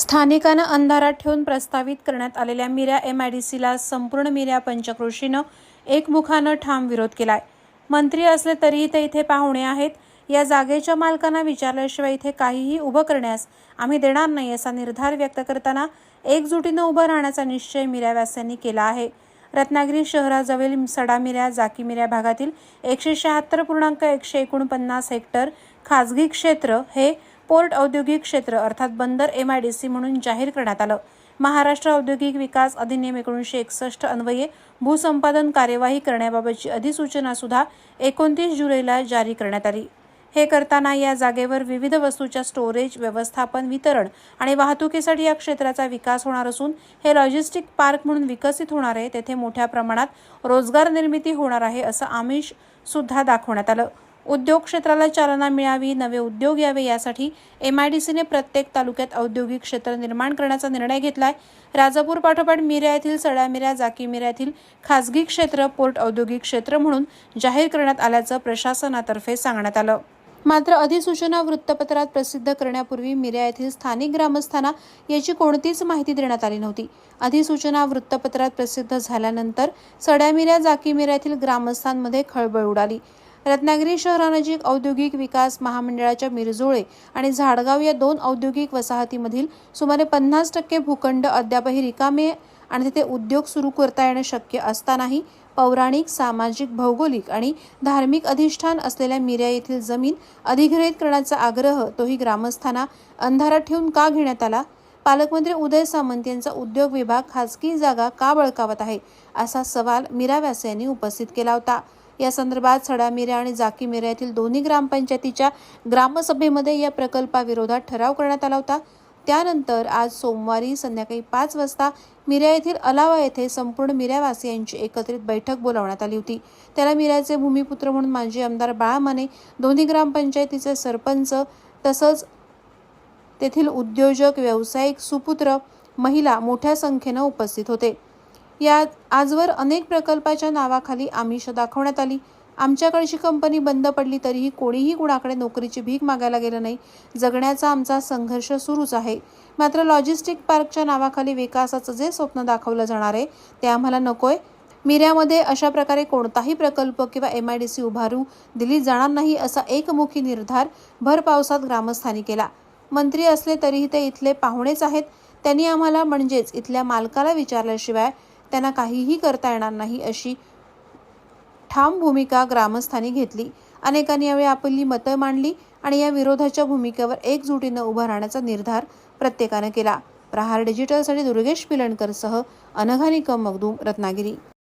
स्थानिकांना अंधारात ठेवून प्रस्तावित करण्यात आलेल्या मिऱ्या एम आय डी सीला संपूर्ण मिऱ्या पंचक्रोशीनं एकमुखानं ठाम विरोध केलाय. मंत्री असले तरीही ते इथे पाहुणे आहेत. या जागेच्या मालकांना विचारल्याशिवाय इथे काहीही उभं करण्यास आम्ही देणार नाही असा निर्धार व्यक्त करताना एकजुटीनं उभं राहण्याचा निश्चय मिऱ्यावासियांनी केला आहे. रत्नागिरी शहराजवळील सडामिऱ्या जाकीमिऱ्या भागातील एकशे शहात्तर पूर्णांक एकशे एकोणपन्नास हेक्टर खाजगी क्षेत्र हे पोर्ट औद्योगिक क्षेत्र अर्थात बंदर एम आय डी सी म्हणून जाहीर करण्यात आलं. महाराष्ट्र औद्योगिक विकास अधिनियम एकोणीसशे एकसष्ट अन्वये भूसंपादन कार्यवाही करण्याबाबतची अधिसूचना सुद्धा एकोणतीस जुलैला जारी करण्यात आली. हे करताना या जागेवर विविध वस्तूच्या स्टोरेज व्यवस्थापन वितरण आणि वाहतुकीसाठी या क्षेत्राचा विकास होणार असून हे लॉजिस्टिक पार्क म्हणून विकसित होणार आहे. तेथे मोठ्या प्रमाणात रोजगार निर्मिती होणार आहे असं आमिष सुद्धा दाखवण्यात आलं. उद्योग क्षेत्राला चालना मिळावी नवे उद्योग यावे यासाठी एम आय डी सीने प्रत्येक तालुक्यात औद्योगिक क्षेत्र निर्माण करण्याचा निर्णय घेतलाय. राजापूर पाठोपाठ मिऱ्या येथील सडामिऱ्या जाकी मिऱ्या येथील खासगी क्षेत्र पोर्ट औद्योगिक क्षेत्र म्हणून जाहीर करण्यात आल्याचं प्रशासनातर्फे सांगण्यात आलं. मात्र अधिसूचना वृत्तपत्रात प्रसिद्ध करण्यापूर्वी मिऱ्या येथील स्थानिक ग्रामस्थांना याची कोणतीच माहिती देण्यात आली नव्हती. अधिसूचना वृत्तपत्रात प्रसिद्ध झाल्यानंतर सड्यामिऱ्या जाकीमिऱ्या येथील ग्रामस्थांमध्ये खळबळ उडाली. रत्नागिरी शहरानजीक औद्योगिक विकास महामंडळाच्या मिरजोळे आणि झाडगाव या दोन औद्योगिक वसाहतीमधील सुमारे पन्नास टक्के भूखंड अद्यापही रिकामे आणि तिथे उद्योग सुरू करता येणं शक्य असतानाही पौराणिक सामाजिक भौगोलिक आणि धार्मिक अधिष्ठान असलेल्या मिऱ्या येथील जमीन अधिग्रहित करण्याचा आग्रह तोही ग्रामस्थांना अंधारात ठेवून का घेण्यात आला? पालकमंत्री उदय सामंत यांचा उद्योग विभाग खासगी जागा का बळकावत आहे? असा सवाल मीराव्यास उपस्थित केला होता. या संदर्भात सडा मिऱ्या आणि जाकी मिऱ्या येथील दोन्ही ग्रामपंचायतीच्या ग्रामसभेमध्ये या प्रकल्पाविरोधात ठराव करण्यात आला होता. त्यानंतर आज सोमवारी संध्याकाळी पाच वाजता मिऱ्या येथील अलावा येथे संपूर्ण मिऱ्यावासियांची एकत्रित बैठक बोलावण्यात आली होती. त्याला मिऱ्याचे भूमिपुत्र म्हणून माजी आमदार बाळा माने दोन्ही ग्रामपंचायतीचे सरपंच तसंच तेथील उद्योजक व्यावसायिक सुपुत्र महिला मोठ्या संख्येनं उपस्थित होते. यात आजवर अनेक प्रकल्पाच्या नावाखाली आमिष दाखवण्यात आली. आमच्याकडची कंपनी बंद पडली तरीही कोणीही कुणाकडे नोकरीची भीक मागायला गेलं नाही. जगण्याचा आमचा संघर्ष सुरूच आहे. मात्र लॉजिस्टिक पार्कच्या नावाखाली विकासाचं जे स्वप्न दाखवलं जाणार आहे ते आम्हाला नकोय. मिऱ्यामध्ये अशा प्रकारे कोणताही प्रकल्प किंवा एम आय डी सी उभारू दिली जाणार नाही असा एकमुखी निर्धार भर पावसात ग्रामस्थांनी केला. मंत्री असले तरीही ते इथले पाहुणेच आहेत. त्यांनी आम्हाला म्हणजेच इथल्या मालकाला विचारल्याशिवाय त्यांना काहीही करता येणार नाही अशी ठाम भूमिका ग्रामस्थांनी घेतली. अनेकांनी यावेळी आपली मतं मांडली आणि या विरोधाच्या भूमिकेवर एकजुटीनं उभं राहण्याचा निर्धार प्रत्येकानं केला. प्रहार डिजिटलसाठी दुर्गेश पिलणकरसह अनघा निकम मगदूम रत्नागिरी.